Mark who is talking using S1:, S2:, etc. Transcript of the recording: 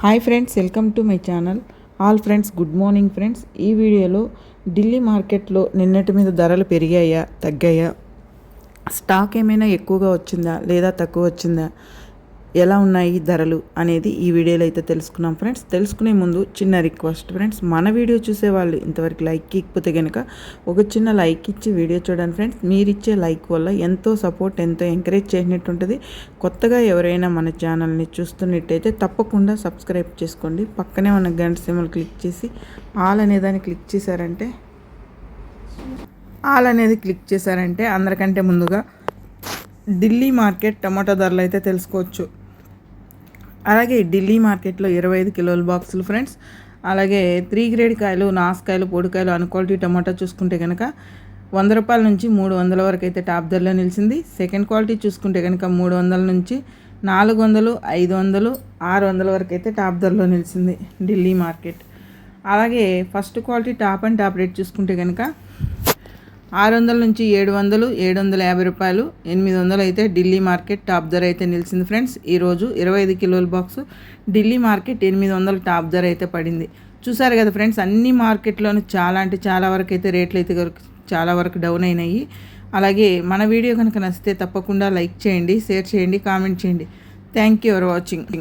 S1: Hi friends welcome to my channel. All friends good morning friends. ఈ వీడియోలో ఢిల్లీ మార్కెట్లో నిన్నటి మీద ధరలు పెరిగాయా తగ్గాయా? స్టాక్ ఏమైనా ఎక్కువగా వచ్చిందా లేదా తక్కువ వచ్చిందా? ఎలా ఉన్నాయి ధరలు అనేది ఈ వీడియోలో అయితే తెలుసుకున్నాం ఫ్రెండ్స్. తెలుసుకునే ముందు చిన్న రిక్వెస్ట్ ఫ్రెండ్స్. మన వీడియో చూసే వాళ్ళు ఇంతవరకు లైక్ ఇకపోతే కనుక ఒక చిన్న లైక్ ఇచ్చి వీడియో చూడండి ఫ్రెండ్స్. మీరు ఇచ్చే లైక్ వల్ల ఎంతో సపోర్ట్ ఎంతో ఎంకరేజ్ చేసినట్టు ఉంటుంది కొత్తగా ఎవరైనా మన ఛానల్ని చూస్తున్నట్టయితే తప్పకుండా సబ్స్క్రైబ్ చేసుకోండి. పక్కనే ఉన్న గంట సిమ్మలు క్లిక్ చేసి ఆల్ అనే దాన్ని క్లిక్ చేశారంటే ఆల్ అనేది క్లిక్ చేశారంటే అందరికంటే ముందుగా ఢిల్లీ మార్కెట్ టమాటా ధరలు అయితే తెలుసుకోవచ్చు. అలాగే ఢిల్లీ మార్కెట్లో ఇరవై ఐదు కిలోల బాక్సులు ఫ్రెండ్స్. అలాగే త్రీ గ్రేడ్ కాయలు నాసుకాయలు పొడికాయలు అన్క్వాలిటీ టమాటా చూసుకుంటే కనుక వంద రూపాయల నుంచి మూడు వందల వరకు అయితే టాప్ ధరలో నిలిచింది. సెకండ్ క్వాలిటీ చూసుకుంటే కనుక మూడు వందల నుంచి నాలుగు వందలు ఐదు వందలు ఆరు వందల వరకు అయితే టాప్ ధరలో నిలిచింది ఢిల్లీ మార్కెట్. అలాగే first quality top and top rate చూసుకుంటే కనుక ఆరు వందల నుంచి ఏడు వందలు ఏడు వందల యాభై రూపాయలు ఎనిమిది వందలు అయితే ఢిల్లీ మార్కెట్ టాప్ ధర అయితే నిలిచింది ఫ్రెండ్స్. ఈరోజు ఇరవై ఐదు కిలోల బాక్స్ ఢిల్లీ మార్కెట్ ఎనిమిది వందల టాప్ ధర అయితే పడింది. చూసారు కదా ఫ్రెండ్స్ అన్ని మార్కెట్లోనూ చాలా అంటే చాలా వరకు అయితే రేట్లు అయితే చాలా వరకు డౌన్ అయినాయి. అలాగే మన వీడియో కనుక నచ్చితే తప్పకుండా లైక్ చేయండి షేర్ చేయండి కామెంట్ చేయండి. Thank you for watching.